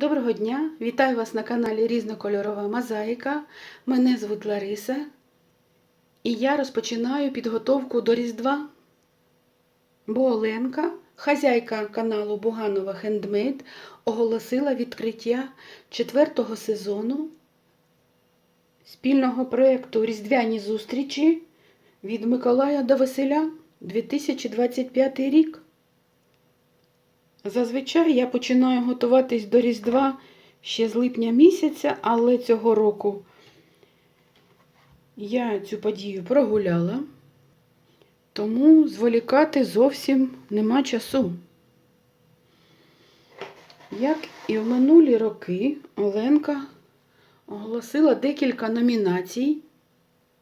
Доброго дня! Вітаю вас на каналі Різнокольорова Мозаїка. Мене звуть Лариса. І я розпочинаю підготовку до Різдва. Бо Оленка, хазяйка каналу Буганова Хендмейд, оголосила відкриття четвертого сезону спільного проєкту Різдвяні зустрічі від Миколая до Василя 2025 рік. Зазвичай я починаю готуватись до Різдва ще з липня місяця, але цього року я цю подію прогуляла, тому зволікати зовсім нема часу. Як і в минулі роки, Оленка оголосила декілька номінацій,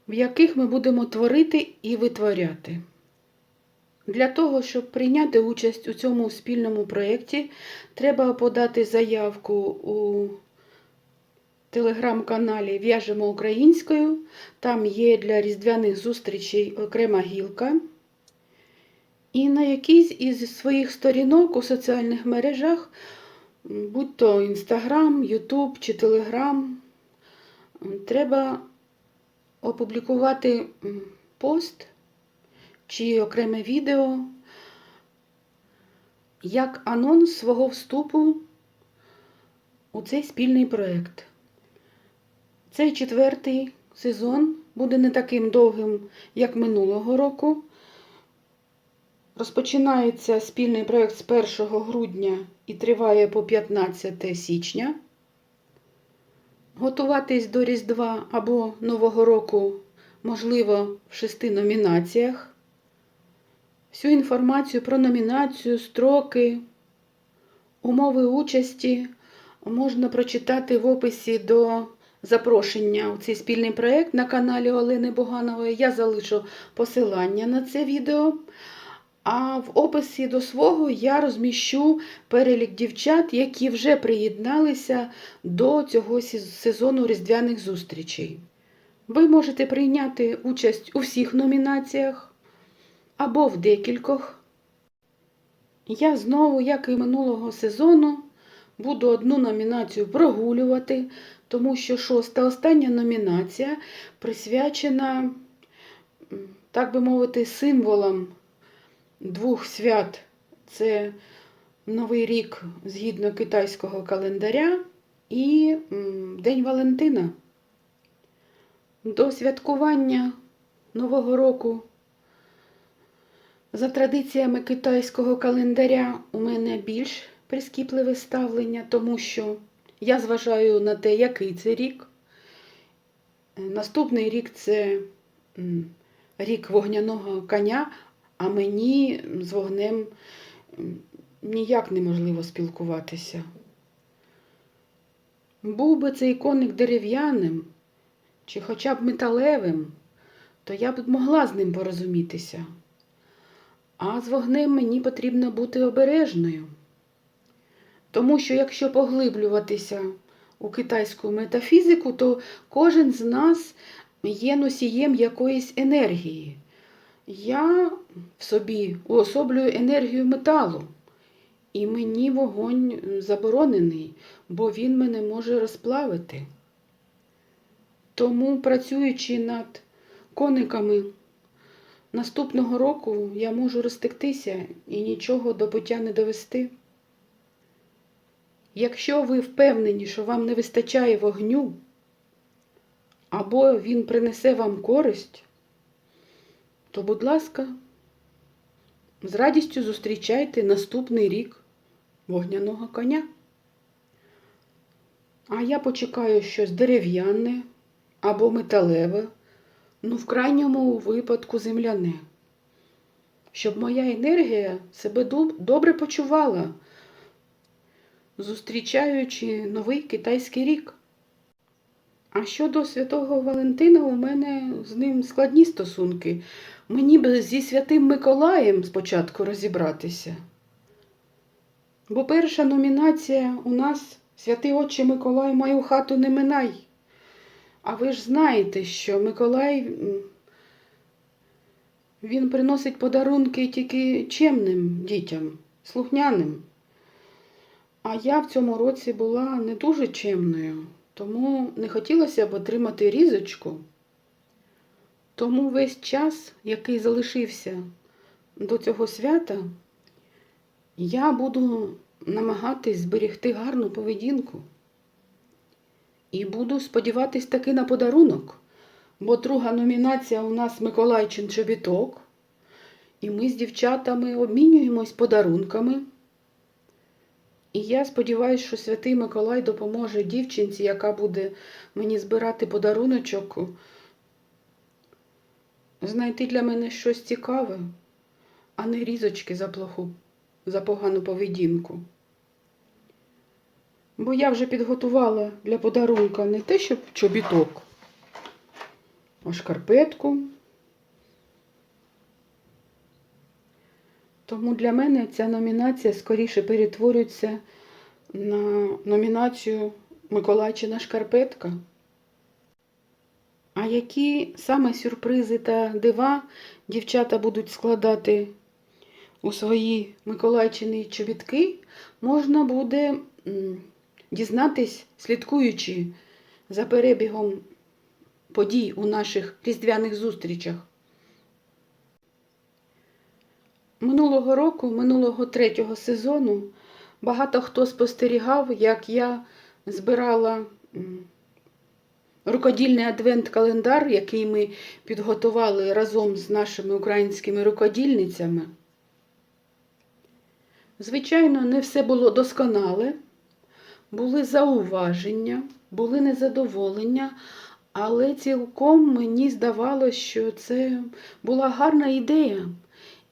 в яких ми будемо творити і витворяти. Для того, щоб прийняти участь у цьому спільному проєкті, треба подати заявку у телеграм-каналі В'яжемо українською. Там є для різдвяних зустрічей окрема гілка. І на якійсь із своїх сторінок у соціальних мережах, будь то Інстаграм, Ютуб чи Телеграм, треба опублікувати пост чи окреме відео як анонс свого вступу у цей спільний проєкт. Цей четвертий сезон буде не таким довгим, як минулого року. Розпочинається спільний проєкт з 1 грудня і триває по 15 січня. Готуватись до Різдва або Нового року можливо в шести номінаціях. Всю інформацію про номінацію, строки, умови участі можна прочитати в описі до запрошення у цей спільний проєкт на каналі Олени Боганової. Я залишу посилання на це відео. А в описі до свого я розміщу перелік дівчат, які вже приєдналися до цього сезону різдвяних зустрічей. Ви можете прийняти участь у всіх номінаціях або в декількох. Я знову, як і минулого сезону, буду одну номінацію прогулювати, тому що шоста остання номінація присвячена, так би мовити, символам двох свят. Це Новий рік згідно китайського календаря і День Валентина. До святкування Нового року. За традиціями китайського календаря у мене більш прискіпливе ставлення, тому що я зважаю на те, який це рік. Наступний рік це рік вогняного коня, а мені з вогнем ніяк неможливо спілкуватися. Був би цей коник дерев'яним чи хоча б металевим, то я б могла з ним порозумітися. А з вогнем мені потрібно бути обережною. Тому що якщо поглиблюватися у китайську метафізику, то кожен з нас є носієм якоїсь енергії. Я в собі уособлюю енергію металу, і мені вогонь заборонений, бо він мене може розплавити. Тому, працюючи над кониками наступного року, я можу розтектися і нічого до пуття не довести. Якщо ви впевнені, що вам не вистачає вогню, або він принесе вам користь, то, будь ласка, з радістю зустрічайте наступний рік вогняного коня. А я почекаю щось дерев'яне або металеве, ну, в крайньому випадку земляне, щоб моя енергія себе добре почувала, зустрічаючи новий китайський рік. А щодо святого Валентина, у мене з ним складні стосунки. Мені б зі святим Миколаєм спочатку розібратися. Бо перша номінація у нас Святий Отче Миколай мою хату не минай. А ви ж знаєте, що Миколай він приносить подарунки тільки чемним дітям, слухняним. А я в цьому році була не дуже чемною, тому не хотілося б отримати різочку. Тому весь час, який залишився до цього свята, я буду намагатись зберегти гарну поведінку. І буду сподіватись таки на подарунок, бо друга номінація у нас Миколайчин чобіток. І ми з дівчатами обмінюємось подарунками. І я сподіваюся, що святий Миколай допоможе дівчинці, яка буде мені збирати подаруночок, знайти для мене щось цікаве, а не різочки за плоху, за погану поведінку. Бо я вже підготувала для подарунка не те, щоб чобіток, а шкарпетку. Тому для мене ця номінація скоріше перетворюється на номінацію Миколайчина шкарпетка. А які саме сюрпризи та дива дівчата будуть складати у свої Миколайчини чобітки, можна буде дізнатись, слідкуючи за перебігом подій у наших різдвяних зустрічах. Минулого року, минулого третього сезону, багато хто спостерігав, як я збирала рукодільний адвент-календар, який ми підготували разом з нашими українськими рукодільницями. Звичайно, не все було досконале, були зауваження, були незадоволення, але цілком мені здавалося, що це була гарна ідея.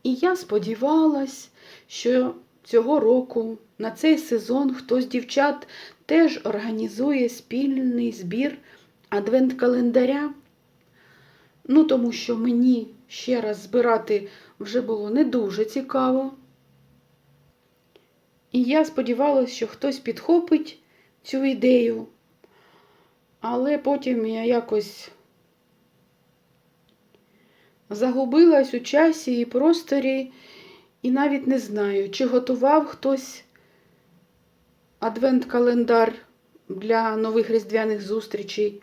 І я сподівалась, що цього року на цей сезон хтось з дівчат теж організує спільний збір адвент-календаря. Ну, тому що мені ще раз збирати вже було не дуже цікаво. І я сподівалася, що хтось підхопить цю ідею, але потім я якось загубилась у часі і просторі, і навіть не знаю, чи готував хтось адвент-календар для нових різдвяних зустрічей,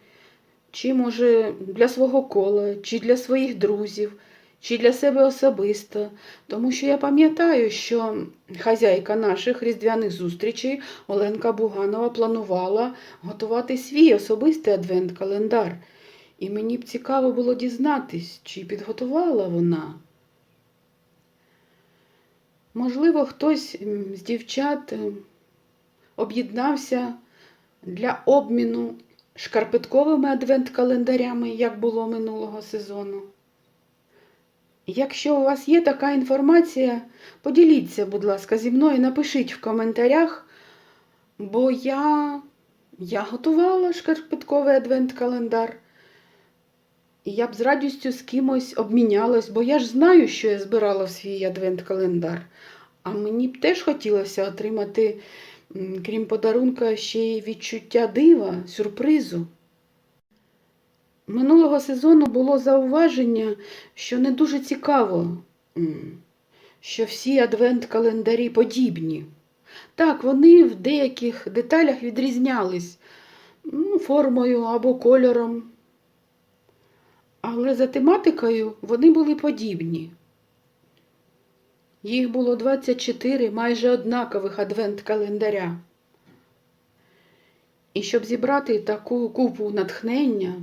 чи, може, для свого кола, чи для своїх друзів, чи для себе особисто. Тому що я пам'ятаю, що хазяйка наших різдвяних зустрічей Оленка Буганова планувала готувати свій особистий адвент-календар. І мені б цікаво було дізнатись, чи підготувала вона. Можливо, хтось з дівчат об'єднався для обміну шкарпетковими адвент-календарями, як було минулого сезону. Якщо у вас є така інформація, поділіться, будь ласка, зі мною, напишіть в коментарях, бо я, я готувала шкарпетковий адвент-календар. І я б з радістю з кимось обмінялась, бо я ж знаю, що я збирала в свій адвент-календар. А мені б теж хотілося отримати, крім подарунка, ще й відчуття дива, сюрпризу. Минулого сезону було зауваження, що не дуже цікаво, що всі адвент-календарі подібні. Так, вони в деяких деталях відрізнялись ну, формою або кольором. Але за тематикою вони були подібні. Їх було 24 майже однакових адвент-календаря. І щоб зібрати таку купу натхнення,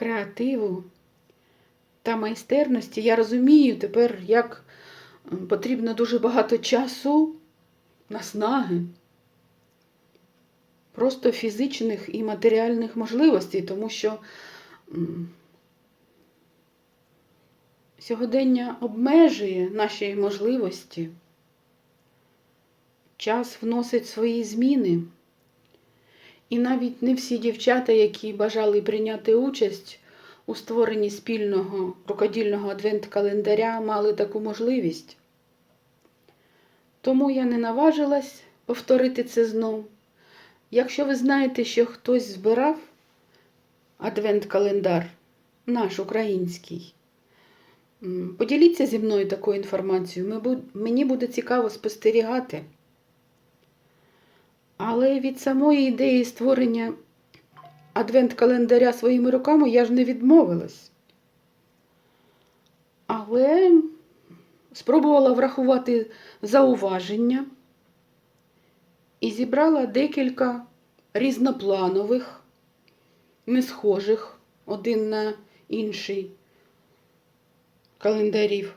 креативу та майстерності, я розумію тепер, як потрібно дуже багато часу, наснаги, просто фізичних і матеріальних можливостей, тому що сьогодення обмежує наші можливості. Час вносить свої зміни. І навіть не всі дівчата, які бажали прийняти участь у створенні спільного рукодільного адвент-календаря, мали таку можливість. Тому я не наважилась повторити це знов. Якщо ви знаєте, що хтось збирав адвент-календар, наш український, поділіться зі мною такою інформацією. Мені буде цікаво спостерігати. Але від самої ідеї створення адвент-календаря своїми руками я ж не відмовилась. Але спробувала врахувати зауваження і зібрала декілька різнопланових, не схожих один на інший календарів.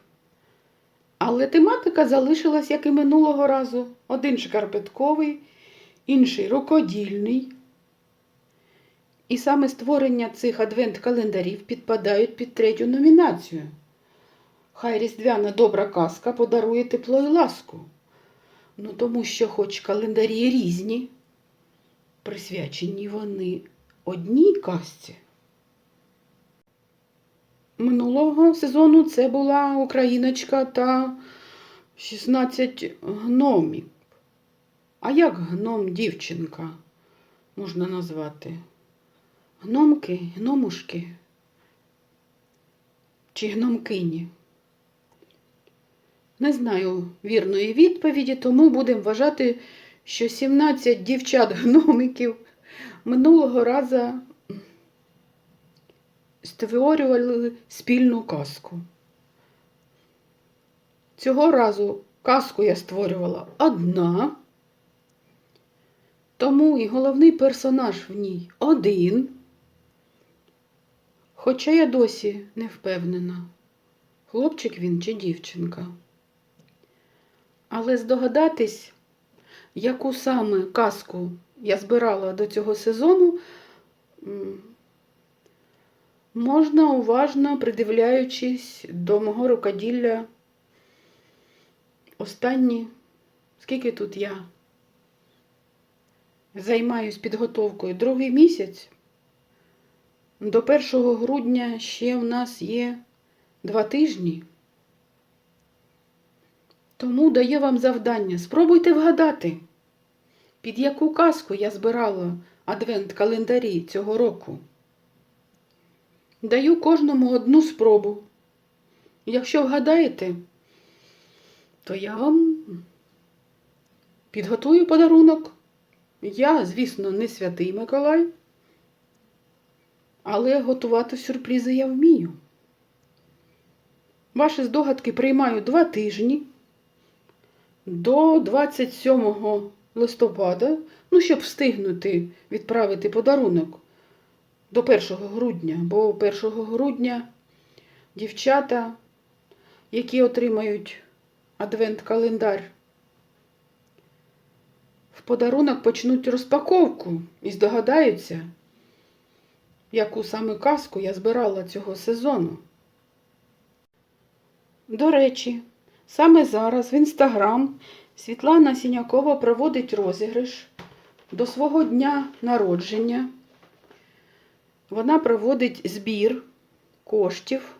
Але тематика залишилась, як і минулого разу. Один шкарпетковий, інший рукодільний. І саме створення цих адвент-календарів підпадають під третю номінацію. Хай різдвяна добра казка подарує тепло і ласку. Ну, тому що, хоч календарі різні, присвячені вони одній казці. Минулого сезону це була Україночка та 16 гномів. А як гном дівчинка можна назвати? Гномки, гномушки чи гномкині? Не знаю вірної відповіді, тому будемо вважати, що 17 дівчат-гномиків минулого разу створювали спільну казку. Цього разу казку я створювала одна, тому і головний персонаж в ній один. Хоча я досі не впевнена, хлопчик він чи дівчинка. Але здогадатись, яку саме казку я збирала до цього сезону, можна уважно придивляючись до мого рукоділля останні, скільки тут я займаюсь підготовкою другий місяць. До 1 грудня ще в нас є два тижні. Тому даю вам завдання. Спробуйте вгадати, під яку казку я збирала адвент-календарі цього року. Даю кожному одну спробу. Якщо вгадаєте, то я вам підготую подарунок. Я, звісно, не святий Миколай, але готувати сюрпризи я вмію. Ваші здогадки приймаю два тижні до 27 листопада, ну, щоб встигнути відправити подарунок до 1 грудня, бо 1 грудня дівчата, які отримають адвент-календар, в подарунок почнуть розпаковку і здогадаються, яку саме казку я збирала цього сезону. До речі, саме зараз в інстаграм Світлана Сінякова проводить розіграш до свого дня народження. Вона проводить збір коштів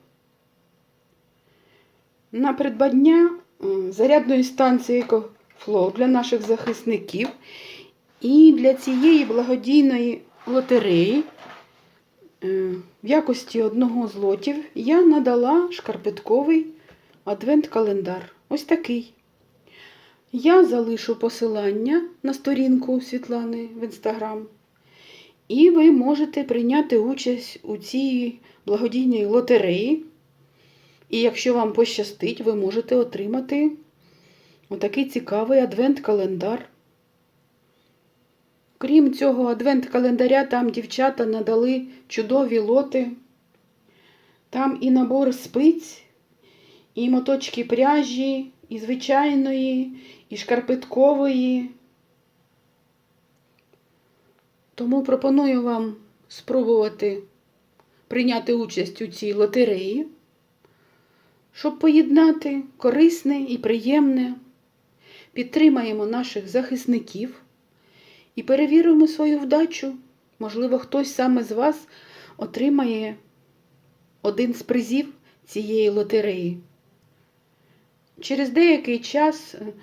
на придбання зарядної станції «Екофлоу» для наших захисників. І для цієї благодійної лотереї е, в якості одного з лотів я надала шкарпетковий адвент-календар. Ось такий. Я залишу посилання на сторінку Світлани в інстаграм. І ви можете прийняти участь у цій благодійній лотереї. І якщо вам пощастить, ви можете отримати отакий цікавий адвент-календар. Крім цього адвент-календаря, там дівчата надали чудові лоти. Там і набор спиць, і моточки пряжі, і звичайної, і шкарпеткової. Тому пропоную вам спробувати прийняти участь у цій лотереї, щоб поєднати корисне і приємне. Підтримаємо наших захисників і перевіримо свою вдачу. Можливо, хтось саме з вас отримає один з призів цієї лотереї. Через деякий час е,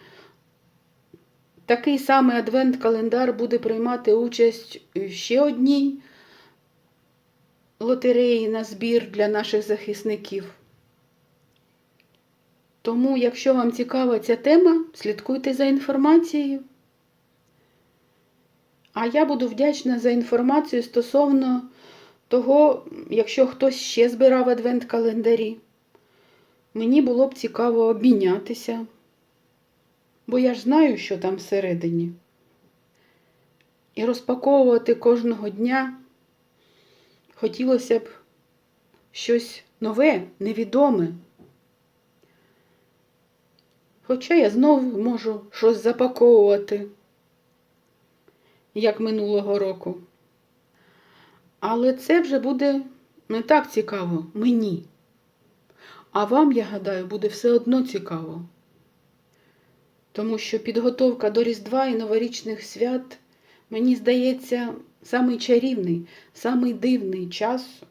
такий самий адвент-календар буде приймати участь в ще одній лотереї на збір для наших захисників. Тому, якщо вам цікава ця тема, слідкуйте за інформацією. А я буду вдячна за інформацію стосовно того, якщо хтось ще збирав адвент-календарі. Мені було б цікаво обмінятися, бо я ж знаю, що там всередині. І розпаковувати кожного дня хотілося б щось нове, невідоме. Хоча я знову можу щось запаковувати, як минулого року. Але це вже буде не так цікаво мені. А вам, я гадаю, буде все одно цікаво. Тому що підготовка до Різдва і новорічних свят, мені здається, самий чарівний, самий дивний час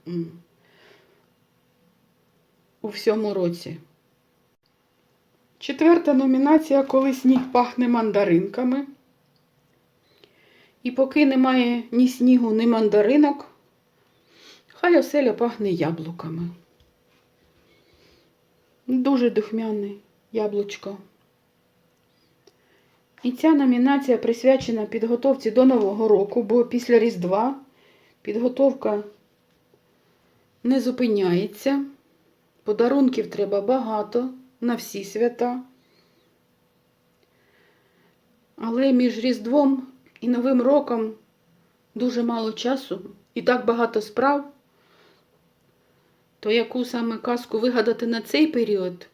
у всьому році. Четверта номінація Коли сніг пахне мандаринками. І поки немає ні снігу, ні мандаринок, хай оселя пахне яблуками. Дуже духмяне яблучко. І ця номінація присвячена підготовці до Нового року, бо після Різдва підготовка не зупиняється. Подарунків треба багато на всі свята. Але між Різдвом і Новим роком дуже мало часу і так багато справ. То яку саме казку вигадати на цей період,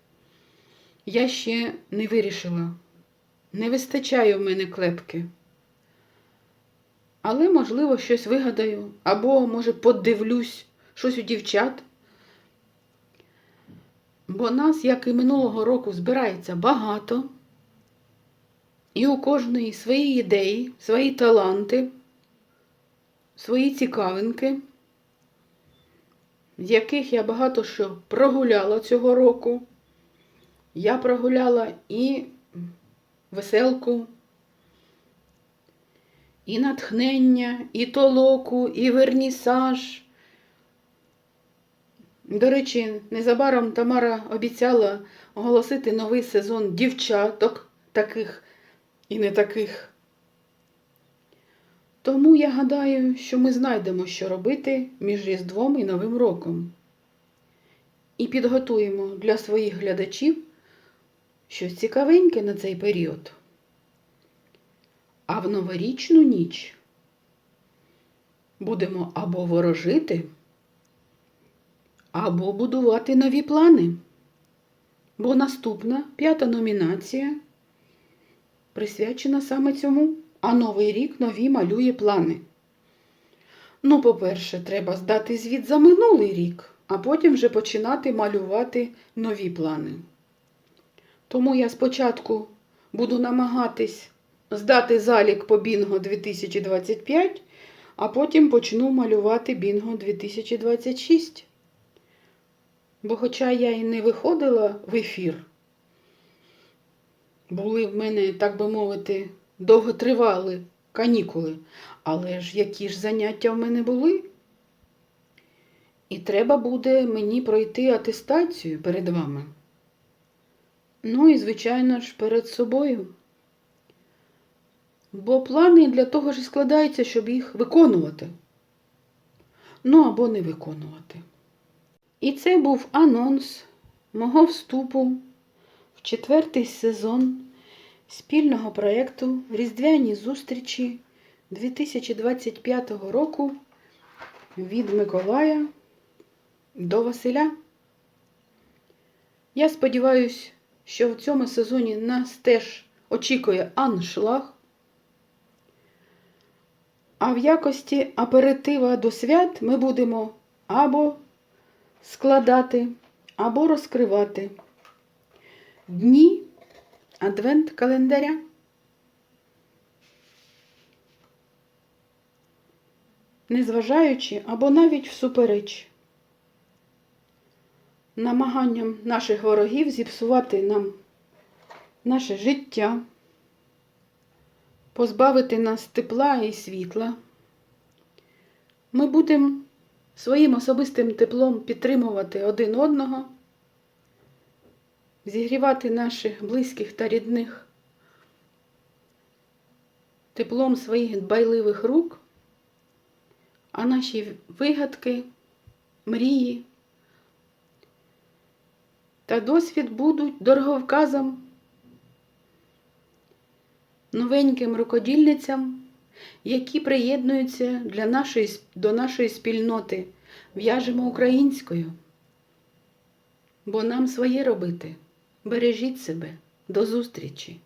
я ще не вирішила. Не вистачає в мене клепки. Але, можливо, щось вигадаю, або, може, подивлюсь щось у дівчат. Бо нас, як і минулого року, збирається багато, і у кожної свої ідеї, свої таланти, свої цікавинки, з яких я багато що прогуляла цього року. Я прогуляла і веселку, і натхнення, і толоку, і вернісаж. До речі, незабаром Тамара обіцяла оголосити новий сезон дівчаток, таких і не таких. Тому я гадаю, що ми знайдемо, що робити між Різдвом і Новим роком. І підготуємо для своїх глядачів щось цікавеньке на цей період. А в новорічну ніч будемо або ворожити, або будувати нові плани. Бо наступна п'ята номінація присвячена саме цьому, а новий рік нові малює плани. Ну, по-перше, треба здати звіт за минулий рік, а потім вже починати малювати нові плани. Тому я спочатку буду намагатись здати залік по Бінго 2025, а потім почну малювати Бінго 2026. Бо хоча я і не виходила в ефір, були в мене, так би мовити, довготривали канікули, але ж які ж заняття в мене були? І треба буде мені пройти атестацію перед вами. Ну і, звичайно ж, перед собою. Бо плани для того ж і складаються, щоб їх виконувати. Ну або не виконувати. І це був анонс мого вступу в четвертий сезон спільного проєкту Різдвяні зустрічі 2025 року від Миколая до Василя. Я сподіваюся, що в цьому сезоні нас теж очікує аншлаг. А в якості аперитива до свят ми будемо або складати, або розкривати дні адвент-календаря. Незважаючи або навіть всупереч намаганням наших ворогів зіпсувати нам наше життя, позбавити нас тепла і світла. Ми будемо своїм особистим теплом підтримувати один одного, зігрівати наших близьких та рідних теплом своїх дбайливих рук, а наші вигадки, мрії та досвід будуть дороговказом новеньким рукодільницям, які приєднуються для нашої, до нашої спільноти. В'яжемо українською, бо нам своє робити. Бережіть себе. До зустрічі!